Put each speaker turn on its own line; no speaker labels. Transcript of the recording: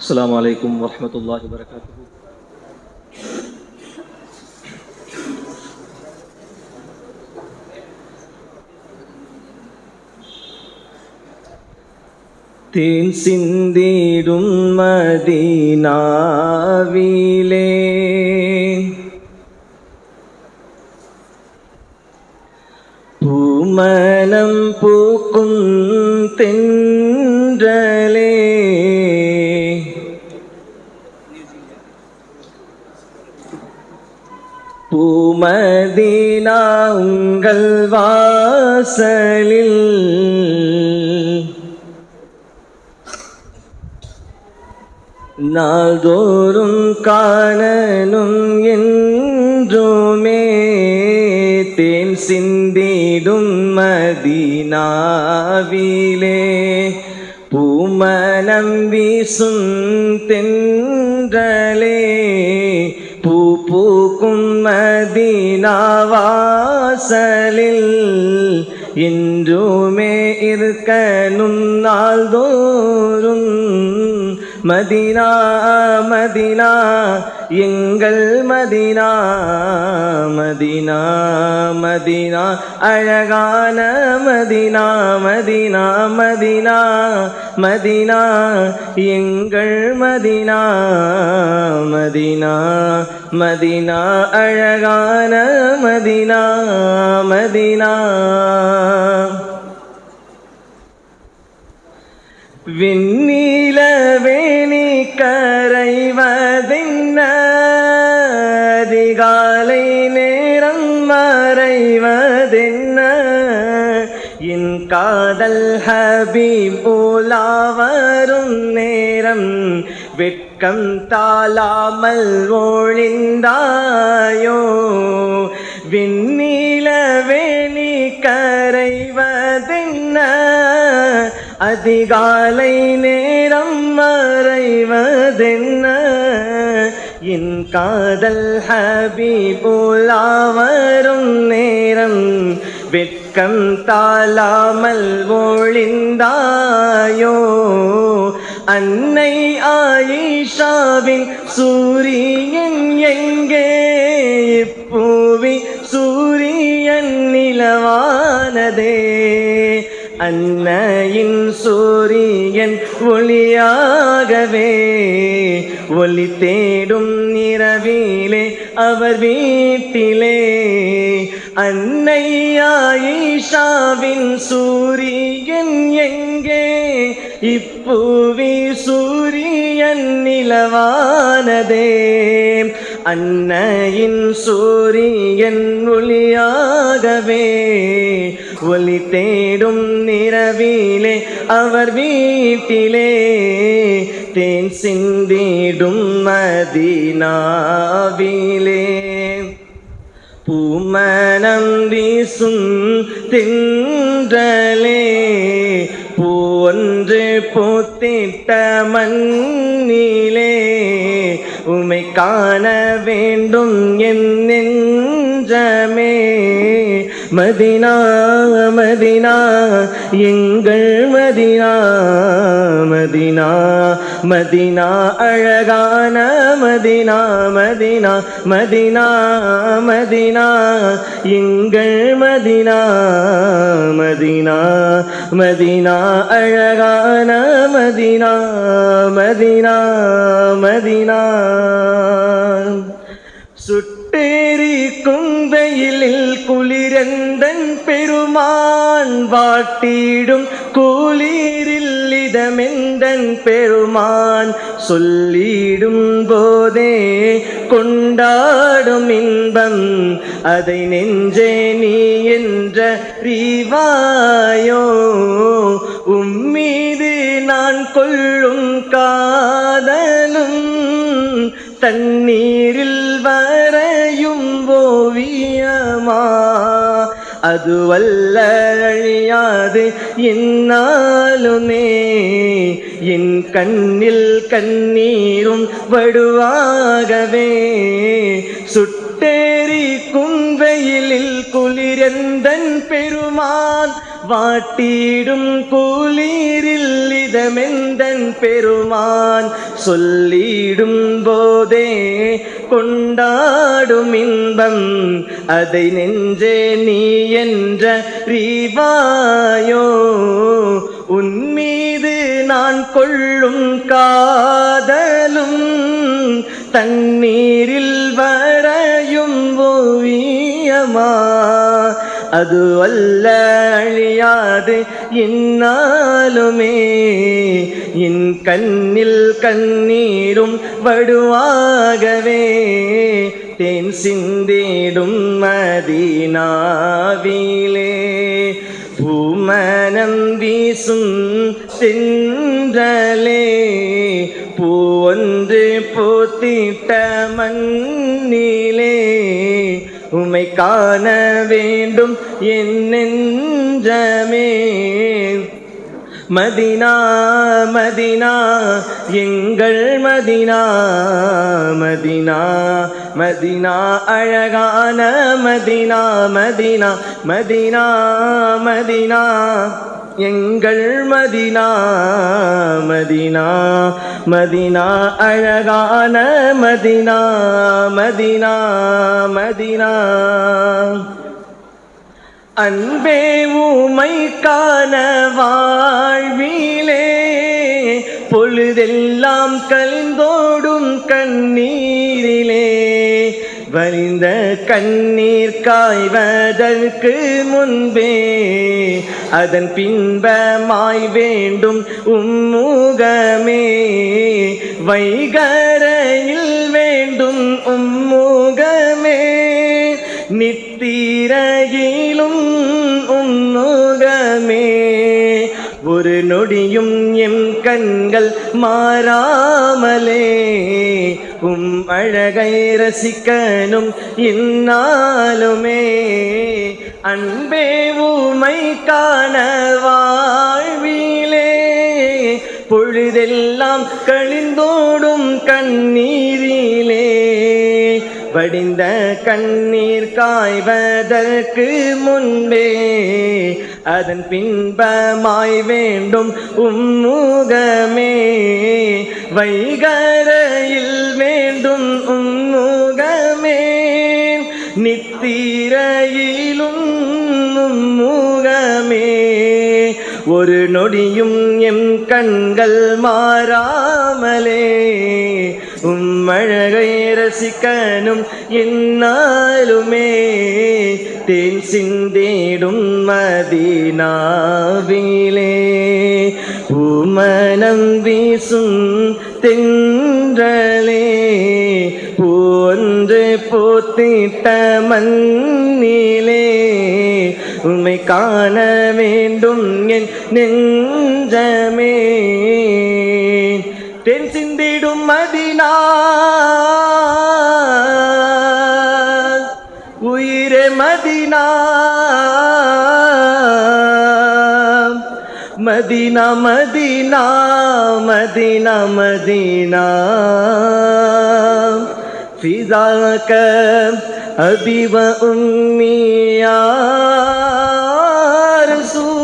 السلام عليكم ورحمة الله وبركاته തേൻ സിന്തിടും മദീനാവിലേ പൂമലം പൂക്കും തെന്ന பூமதீனா உங்கள் வாசலில். நாள்தோறும் காணலும் என்றுமே தேன் சிந்திடும் மதினாவிலே. பூமனம் வீசும் தென்றலே மதினாவாசலில் என்றுமே இருக்கணும் நாள்தோறும் மதினா மதினா எங்கள் மதினா மதினா மதினா அழகான மதினா மதினா மதினா மதினா எங்கள் மதினா மதினா மதினா அழகான மதினா மதினா. விண்ணீர் என் காதல் ஹபீபுலா வரும் நேரம் வெட்கம் தாளாமல் ஒழிந்தாயோ விண்ணிலவேணி கரைவதென்ன? அதிகாலை நேரம் மறைவதென்ன? என் காதல் ஹபீபுலா வரும் நேரம் வெட்கம் தாளாமல் ஒழிந்தாயோ அன்னை ஆயிஷாவின் சூரியன் எங்கே? இப்பூவி சூரியன் நிலவானதே. அன்னையின் சூரியன் ஒளியாகவே. ஒளி தேடும் நிறவிலே அவர் வீட்டிலே. அன்னை ஆயிஷாவின் சூரியன் எங்கே? இப்பூவி சூரியன் நிலவானதே. அன்னையின் சூரியன் ஒளியாகவே. ஒளி தேடும் நிறவிலே அவர் வீட்டிலே. தேன் சிந்திடும் மதினாவிலே. பூமனம் வீசும் தின்றலே பூவொன்று பூத்திட்ட மண்ணிலே உமை காண வேண்டும் என் நெஞ்சமே. மதினா மதினா எங்கள் மதினா மதினா மதினா அழகான மதினா மதினா மதினா மதினா எங்கள் மதினா மதினா மதினா அழகான மதினா மதினா மதினா. பேரி குந்தையிலில் குளிரந்தன் பெருமான் வாட்டிடும் கூலீரில் இதமெந்தன் பெருமான் சொல்லிடும் போதே கொண்டாடும் இன்பம் அதை நெஞ்சே நீ என்ற ரீவாயோ உம்மீது நான் கொள்ளும் காதலும் தண்ணீரில் வர ஓவியமா அதுவல்ல அழியாது இன்னாலுமே. என் கண்ணில் கண்ணீரும் வடுவாகவே. சுட்டே குந்தையிலில் பெருமான் வாட்டிடும் கூலீரில் இதமெந்தன் பெருமான் சொல்லிடும் போதே கொண்டாடும் இன்பம் அதை நெஞ்சே நீ என்ற ரீவாயோ? உன்மீது நான் கொள்ளும் காதலும் தண்ணீரில் வரையும் ஓவியமா? அது அல்ல அழியாது. இன்னாலுமே என் கண்ணில் கண்ணீரும் வடுவாகவே. தேன் சிந்திடும் மதினாவிலே. பூமனம் வீசும் சென்றலே பூவொன்று போத்திட்ட மண்ணிலே. உமை காண வேண்டும் என் நெஞ்சமே. மதினா மதினா எங்கள் மதினா மதினா மதினா அழகான மதினா மதினா மதினா மதினா. எங்கள் மதினா மதினா மதினா அழகான மதினா மதினா மதினா. அன்பே உமை வாழ்விலே பொழுதெல்லாம் கலந்தோடும் கண்ணீர். வலிந்த கண்ணீர் காய்வதற்கு முன்பே அதன் பின்பமாய் வேண்டும் உம்முகமே. வைகரையில் வேண்டும் உம்முகமே நித்திரையிலும் உம்முகமே. ஒரு நொடியும் எம் கண்கள் மாறாமலே உம் அழகை ரசிக்கனும் இன்னாலுமே அன்பே ஊமை காண வாழ்விலே. பொழுதெல்லாம் கழிந்தோடும் கண்ணீரிலே. வடிந்த கண்ணீர் காய்வதற்கு முன்பே. அதன் பின்பமாய் வேண்டும் உம்முகமே வைகரையில் வேண்டும் உம்முகமே நித்திரையிலும் உம்முகமே ஒரு நொடியும் எம் கண்கள் மாறாமலே. உம்மழகை அழகை ரசிக்கனும் என்னாலுமே தேன் சிந்தேடும் மதீனாவிலே பூமனம் வீசும் தென்றலே போன்று போத்திட்ட மண்ணிலே உம்மை காண வேண்டும் என் நெஞ்சமே மதினா மதினா மதினா மதினா فداك أبي وأمي يا رسول